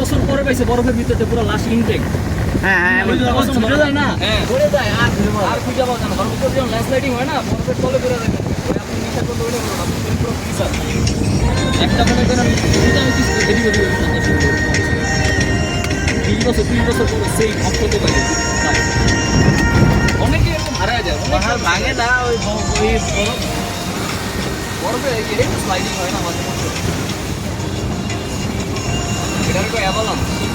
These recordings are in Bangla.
বছর পরে পাইছে বরফের ভিতরে পুরো লাশ ইনটেক হ্যাঁ হ্যাঁ যায় না? যায় আর আর খুঁজে পাওয়া যায় না। বরফের হয় না বরফের তলে পড়ে যায়। আপনি নিশা করতে হলে বলুন, আপনি শরীর পুরো freezer। একটা মনে করেন দুটা আমি কিছু রেডি করে দিবেন না শুরু করে বিশ বছর তিরিশ বছর পরে সেই পাইছে। অনেকে এরকম হারায় যায় ভাঙে না ওই বরফ বরফে। স্লাইডিং হয় না মাঝে মধ্যে। এটার কো অ্যাভালান্স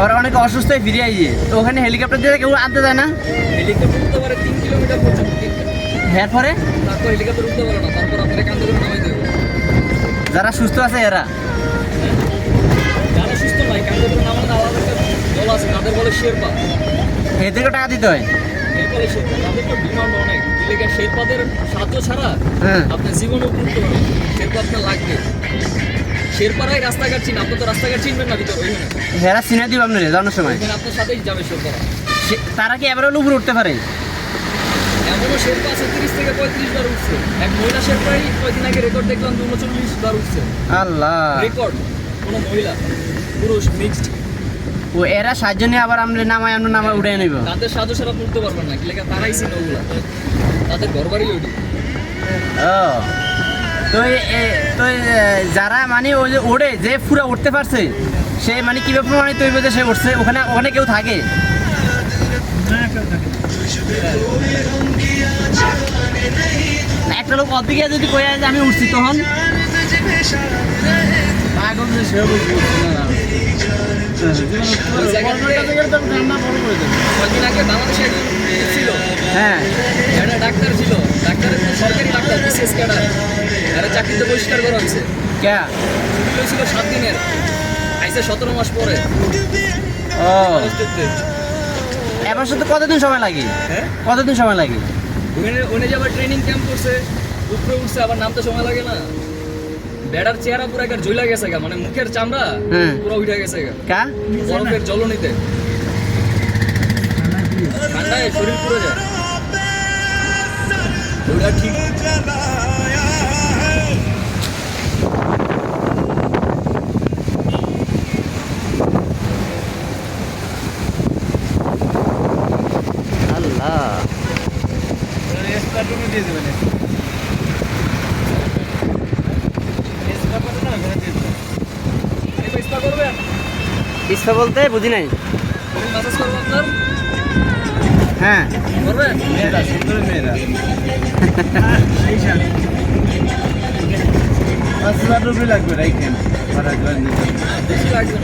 আবার অনেকে অসুস্থ হয়ে ফিরে আইয়ে তো ওখানে হেলিকপ্টার দিয়ে কেউ আনতে যায় না? হেলিকপ্টার উঠতে পারে তিন কিলোমিটার পর্যন্ত এর পরে তারপর হেলিকপ্টার উঠতে পারে না তারপর আপনারা কান্দে করে নামাই দেবে। যারা সুস্থ আছে এরা। যারা সুস্থ নয় কান্দে করে নামানো আলাদা একটা দল আছে তাদের বলে শেরপা। এদেরকে টাকা দিতে হয়? শেরপা তাদের তো ডিমান্ড অনেক। শেরপাদের সাহায্য ছাড়া হ্যাঁ। আপনার জীবন শেরপা আপনার লাগবে। শেরপারাই রাস্তাঘাট চিন আপনি তো রাস্তাঘাট চিনবেন না ভিতর ওইখানে হেরা চিনে দিব আপনার জানার সময়। আপনার সাথেই যাবে শেরপারা সে- তারা কি এবারে উপরে উঠতে পারে? এমনও শেরপা আছে তিরিশ থেকে পঁয়ত্রিশ বার উঠছে। এক মহিলা শেরপাই কয়েকদিন আগে রেকর্ড দেখলাম দু উনচল্লিশ বার উঠছে। আল্লাহ। রেকর্ড কোনো মহিলা পুরুষ মিক্সড ও এরা সাহায্য নিয়ে আবার আমরা নামায় আমরা নামায় উঠে নিব। তাদের সাহায্য ছাড়া তুলতে পারবেন না কি লেখা তারাই ছিল ওগুলা। তাদের ঘর বাড়ি ওইটি ও। তো তো যারা মানে ওই যে ওড়ে যে পুরো উঠতে পারছে সে মানে কীভাবে প্রমাণিত হইবে যে সে উঠছে? ওখানে ওখানে কেউ থাকে? একটা লোক অদিকে যদি কয়ে যে আমি উঠছি তখন? পাগল যে সেও হ্যাঁ। ডাক্তার ছিল ডাক্তারের কোনো সরকারি ডাক্তার বিশেষ ক্যাডার। চাকরিতে বহিষ্কার করা হয়েছে। কে? ছুটি হয়েছিল সাত দিনের। আইসে সতেরো মাস পরে। ও। এবার শুধু কতদিন সময় লাগে? হ্যাঁ? কতদিন সময় লাগে? ওখানে ওখানে যে আবার ট্রেনিং ক্যাম্প করছে উপরে উঠছে আবার নামতে সময় লাগে না। বেড়ার চেহারা পুরো একবার জ্বলা গেছে গা মানে মুখের চামড়া। পুরো উঠে গেছে গা। কা? বরফের জ্বলনিতে ঠান্ডায় শরীর পুরো যায়। ওটা ঠিক আল্লাহ চেষ্টা করবেন ইচ্ছা বলতে বুঝি নাই। হ্যাঁ। করবেন মেয়েরা সুন্দর মেয়েরা। পাঁচ হাজার রুপি লাগবে রাইখেন। ভাড়া করে বেশি লাগবে